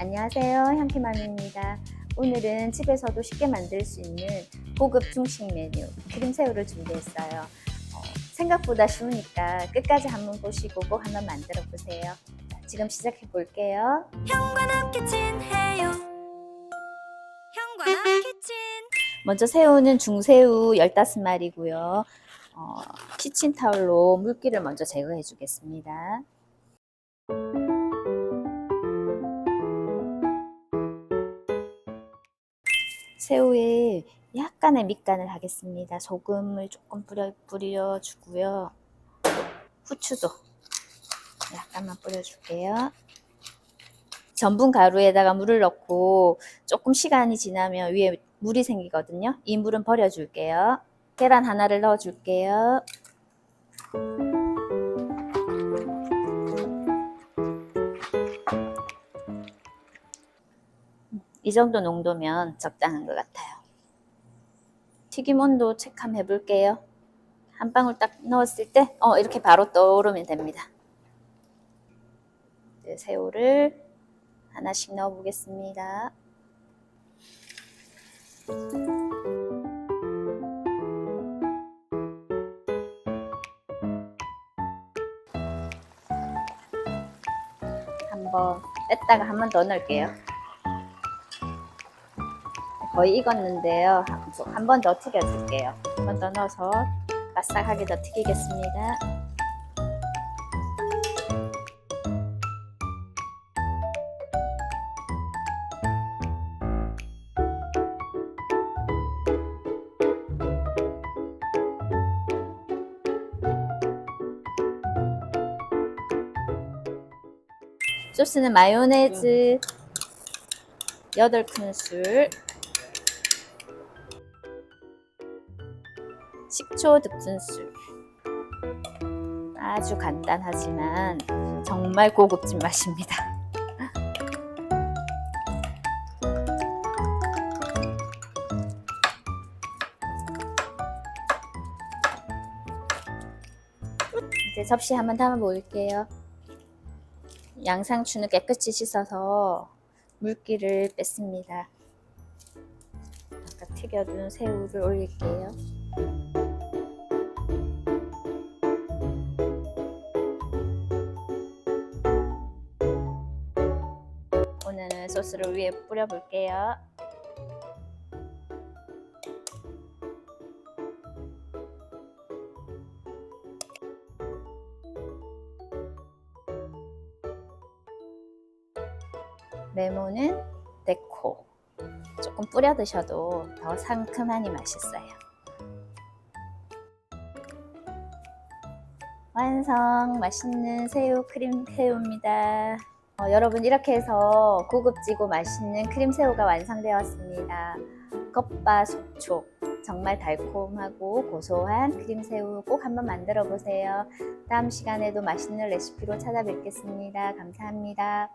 안녕하세요. 향기맘입니다. 오늘은 집에서도 쉽게 만들 수 있는 고급 중식 메뉴 크림새우를 준비했어요. 어, 생각보다 쉬우니까 끝까지 한번 보시고 꼭 한번 만들어 보세요. 자, 지금 시작해 볼게요. 현관앞 키친 해요 현관앞 키친 먼저 새우는 중새우 15마리고요. 어, 키친타올로 물기를 먼저 제거해 주겠습니다. 새우에 약간의 밑간을 하겠습니다. 소금을 조금 뿌려, 뿌려주고요. 후추도 약간만 뿌려줄게요. 전분 가루에다가 물을 넣고 조금 시간이 지나면 위에 물이 생기거든요. 이 물은 버려줄게요. 계란 하나를 넣어줄게요. 이 정도 농도면 적당한 것 같아요. 튀김 온도 체크 한번 해볼게요. 한 방울 딱 넣었을 때, 어, 이렇게 바로 떠오르면 됩니다. 새우를 하나씩 넣어 보겠습니다. 한번 뺐다가 한 번 더 넣을게요. 거의 익었는데요. 한 번 더 튀겨줄게요. 한 번 더 넣어서 바싹하게 더 튀기겠습니다. 소스는 마요네즈 8큰술 식초 득순술 아주 간단하지만 정말 고급진 맛입니다. 이제 접시 한번 담아 볼게요. 양상추는 깨끗이 씻어서 물기를 뺐습니다. 아까 튀겨둔 새우를 올릴게요. 오늘은 소스를 위에 뿌려볼게요. 레몬은 데코. 조금 뿌려 드셔도 더 상큼하니 맛있어요. 완성! 맛있는 새우 크림 새우입니다. 어, 여러분 이렇게 해서 고급지고 맛있는 크림 새우가 완성되었습니다. 겉바 속촉 정말 달콤하고 고소한 크림 새우 꼭 한번 만들어 보세요. 다음 시간에도 맛있는 레시피로 찾아뵙겠습니다. 감사합니다.